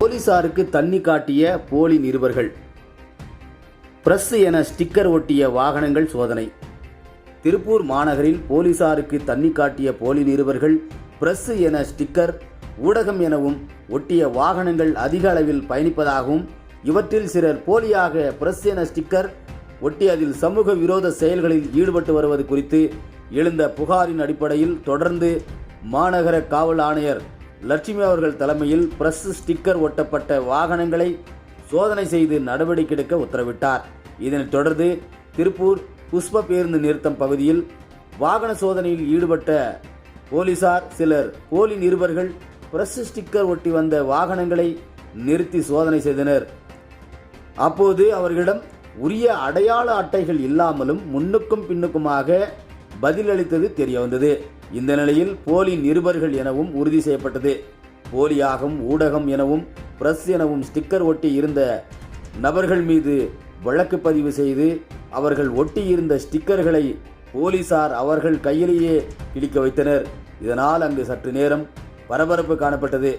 போலீசாருக்கு தண்ணி காட்டிய போலி நிருபர்கள். பிரஸ் என ஸ்டிக்கர் ஒட்டிய வாகனங்கள் சோதனை. திருப்பூர் மாநகரில் போலீசாருக்கு தண்ணி காட்டிய போலி நிருபர்கள் பிரஸ் என ஸ்டிக்கர் ஊடகம் எனவும் ஒட்டிய வாகனங்கள் அதிக அளவில் பயணிப்பதாகவும் இவற்றில் சிலர் போலியாக பிரஸ் என ஸ்டிக்கர் ஒட்டி அதில் சமூக விரோத செயல்களில் ஈடுபட்டு வருவது குறித்து எழுந்த புகாரின் அடிப்படையில் தொடர்ந்து மாநகர காவல் ஆணையர் லட்சுமி அவர்கள் தலைமையில் பிரஸ் ஸ்டிக்கர் ஒட்டப்பட்ட வாகனங்களை சோதனை செய்து நடவடிக்கை எடுக்க உத்தரவிட்டார். இதனைத் தொடர்ந்து திருப்பூர் புஷ்ப பேருந்து நிறுத்தம் பகுதியில் வாகன சோதனையில் ஈடுபட்ட போலீசார் சிலர் போலி நிருபர்கள் பிரஸ் ஸ்டிக்கர் ஒட்டி வந்த வாகனங்களை நிறுத்தி சோதனை செய்தனர். அப்போது அவர்களிடம் உரிய அடையாள அட்டைகள் இல்லாமலும் முன்னுக்கும் பின்னுக்குமாக பதிலளித்தது தெரிய வந்தது இந்த நிலையில் போலி நிருபர்கள் எனவும் உறுதி செய்யப்பட்டது. போலியாகவும் ஊடகம் எனவும் பிரஸ் எனவும் ஸ்டிக்கர் ஒட்டி இருந்த நபர்கள் மீது வழக்கு பதிவு செய்து அவர்கள் ஒட்டி இருந்த ஸ்டிக்கர்களை போலீசார் அவர்கள் கையிலேயே கிழிக்க வைத்தனர். இதனால் அங்கு சற்று நேரம் பரபரப்பு காணப்பட்டது.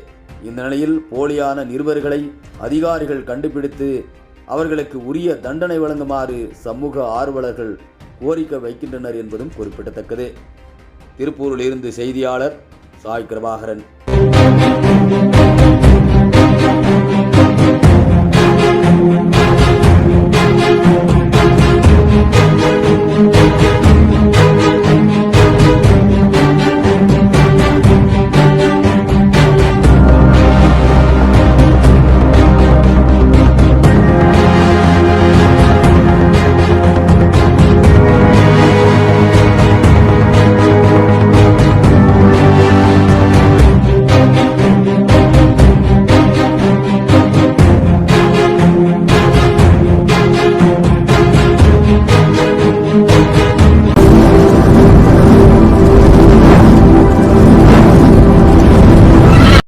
இந்த நிலையில் போலியான நிருபர்களை அதிகாரிகள் கண்டுபிடித்து அவர்களுக்கு உரிய தண்டனை வழங்குமாறு சமூக ஆர்வலர்கள் கோரிக்கை வைக்கின்றனர் என்பதும் குறிப்பிடத்தக்கது. திருப்பூரில் இருந்து செய்தியாளர் சாய் கிருபாகரன்.